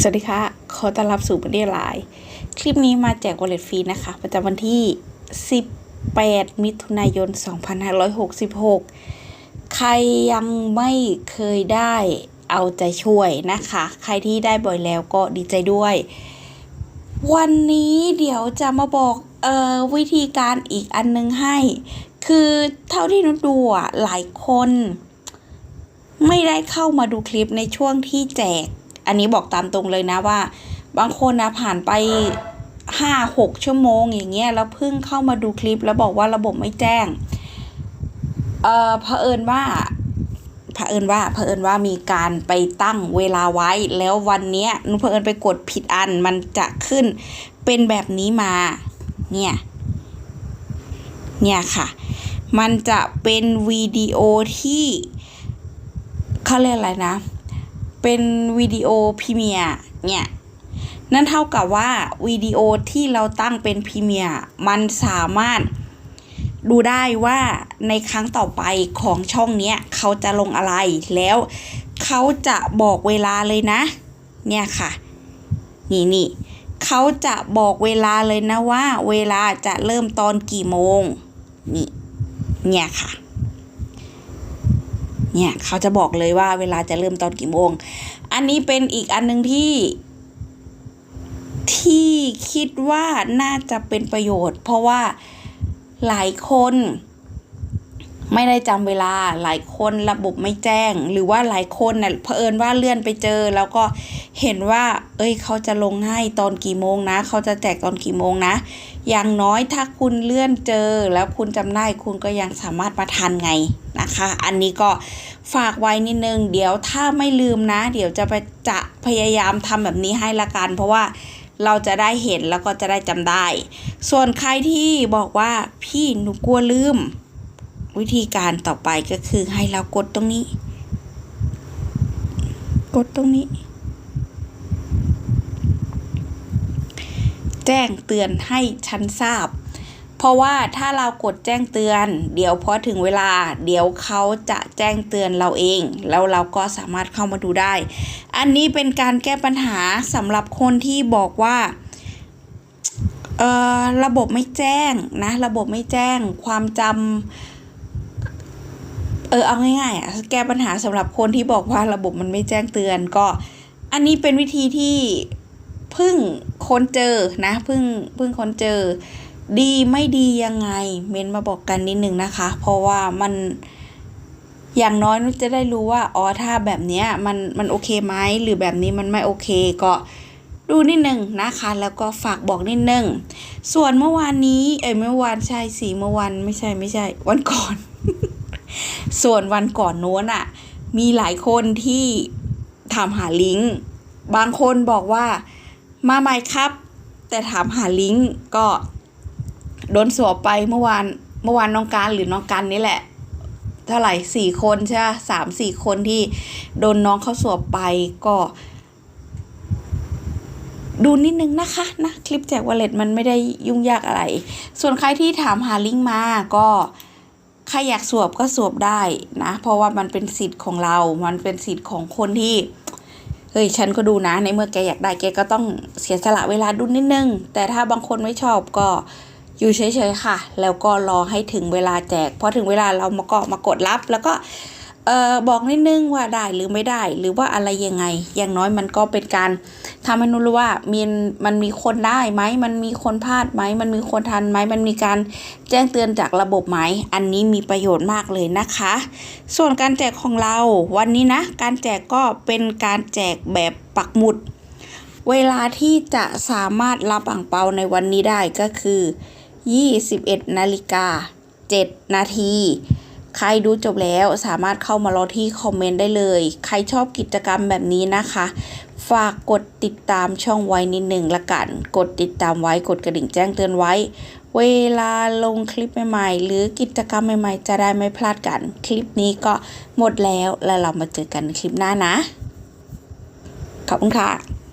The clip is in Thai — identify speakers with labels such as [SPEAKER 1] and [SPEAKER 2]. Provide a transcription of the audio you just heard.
[SPEAKER 1] สวัสดีค่ะ ขอต้อนรับสู่ประเทศไลน์คลิปนี้มาแจกวอลเล็ตฟรีนะคะ ประจำวันที่ 18 มิถุนายน 2566 ใครยังไม่เคยได้เอาใจช่วยนะคะ ใครที่ได้บ่อยแล้วก็ดีใจด้วย วันนี้เดี๋ยวจะมาบอกเอ่อวิธีการอีกอันนึงให้ คือเท่าที่นุชดูอะหลายคน ไม่ได้เข้ามาดูคลิปในช่วงที่แจก อันนี้บอกตามตรงเลยนะว่า บางคนนะผ่านไปห้าหกชั่วโมงอย่างเงี้ยแล้วเพิ่งเข้ามาดูคลิปแล้วบอกว่าระบบไม่แจ้ง เอ่อเผอิญว่าเผอิญว่าเผอิญว่ามีการไปตั้งเวลาไว้ แล้ววันเนี้ยนุเผอิญไปกดผิดอันมันจะขึ้นเป็นแบบนี้มาเนี่ย เนี่ยค่ะ มันจะเป็นวิดีโอที่เขาเรียกอะไรนะ เป็นวิดีโอพรีเมียร์เนี่ยนั่นเท่ากับว่าวิดีโอที่เราตั้งเป็นพรีเมียร์มันสามารถดูได้ว่าในครั้งต่อไปของช่องเนี้ยเขาจะลงอะไรแล้วเขาจะบอกเวลาเลยนะ เนี่ยค่ะ นี่นี่เขาจะบอกเวลาเลยนะว่า เวลาจะเริ่มตอนกี่โมง นี่ เนี่ยค่ะ เนี่ยเขาจะบอกเลยว่าเวลาจะเริ่มตอนกี่โมง อันนี้เป็นอีกอันหนึ่งที่ ที่คิดว่าน่าจะเป็นประโยชน์ เพราะว่าหลายคน ไม่ได้จำเวลาหลายคนระบบไม่แจ้ง หรือว่าหลายคนเน่ะเผอิญว่าเลื่อนไปเจอ แล้วก็เห็นว่า เอ้ยเขาจะลงให้ตอนกี่โมงนะ เขาจะแจกตอนกี่โมงนะ อย่างน้อยถ้าคุณเลื่อนเจอ แล้วคุณจำได้คุณก็ยังสามารถมาทันไงนะคะ อันนี้ก็ฝากไว้นิดนึง เดี๋ยวถ้าไม่ลืมนะ เดี๋ยวจะไปจะพยายามทำแบบนี้ให้ละกัน เพราะว่าเราจะได้เห็นแล้วก็จะได้จำได้ ส่วนใครที่บอกว่าพี่หนูกลัวลืม วิธีการต่อไปก็คือให้เรากดตรงนี้ กดตรงนี้ แจ้งเตือนให้ฉันทราบ เพราะว่าถ้าเรากดแจ้งเตือน เดี๋ยวพอถึงเวลา เดี๋ยวเขาจะแจ้งเตือนเราเอง แล้วเราก็สามารถเข้ามาดูได้ อันนี้เป็นการแก้ปัญหาสำหรับคนที่บอกว่าเอ่อระบบไม่แจ้งนะ ระบบไม่แจ้งความจำ ออเอาง่ายๆอะแก้ปัญหาสำหรับคนที่บอกว่าระบบมันไม่แจ้งเตือนก็ อันนี้เป็นวิธีที่เพิ่งค้นเจอนะเพิ่งเพิ่งค้นเจอ ดีไม่ดียังไง เมนมาบอกกันนิดนึงนะคะ เพราะว่ามันอย่างน้อยนุจะได้รู้ว่าอ๋อถ้าแบบเนี้ยมันมันโอเคไหมหรือแบบนี้มันไม่โอเคก็ดูนิดนึงนะคะ แล้วก็ฝากบอกนิดนึงส่วนเมื่อวานนี้เอ้ยเมื่อวานใช่สิเมื่อวันไม่ใช่ไม่ใช่ วันก่อน ส่วนวันก่อนโน้นอะมีหลายคนที่ถามหาลิงก์ บางคนบอกว่ามาใหม่ครับ แต่ถามหาลิงก์ก็โดนสวบไปเมื่อวานเมื่อวานน้องการหรือน้องกันนี่แหละ เท่าไหร่สี่คนใช่ไหมสามสี่คนที่โดนน้องเขาสวบไปก็ ดูนิดนึงนะคะนะ คลิปแจกวอลเล็ตมันไม่ได้ยุ่งยากอะไร ส่วนใครที่ถามหาลิงก์มาก็ ใครอยากสวบก็สวบได้นะ เพราะว่ามันเป็นสิทธิ์ของเรา มันเป็นสิทธิ์ของคนที่เฮ้ยฉันก็ดูนะ ในเมื่อแกอยากได้แกก็ต้องเสียสละเวลาดูนิดนึง แต่ถ้าบางคนไม่ชอบก็อยู่เฉยๆค่ะ แล้วก็รอให้ถึงเวลาแจกพอถึงเวลาเรามาก็มากดรับแล้วก็ ออบอกนิดนึงว่าได้หรือไม่ได้ หรือว่าอะไรยังไง อย่างน้อยมันก็เป็นการทำให้นุรู้ว่ามีมันมีคนได้ไหมมันมีคนพลาดไหมมันมีคนทันไหมมันมีการแจ้งเตือนจากระบบไหมอันนี้มีประโยชน์มากเลยนะคะ ส่วนการแจกของเราวันนี้นะ การแจกก็เป็นการแจกแบบปักหมุด เวลาที่จะสามารถรับอ่างเปาในวันนี้ได้ก็คือ 21นาฬิกา7นาที ใครดูจบแล้วสามารถเข้ามารอที่คอมเมนต์ได้เลย ใครชอบกิจกรรมแบบนี้นะคะ ฝากกดติดตามช่องไว้นิดหนึ่งละกัน กดติดตามไว้กดกระดิ่งแจ้งเตือนไว้ เวลาลงคลิปใหม่ๆ หรือกิจกรรมใหม่ๆ จะได้ไม่พลาดกัน คลิปนี้ก็หมดแล้วแล้วเรามาเจอกันในคลิปหน้านะ ขอบคุณค่ะ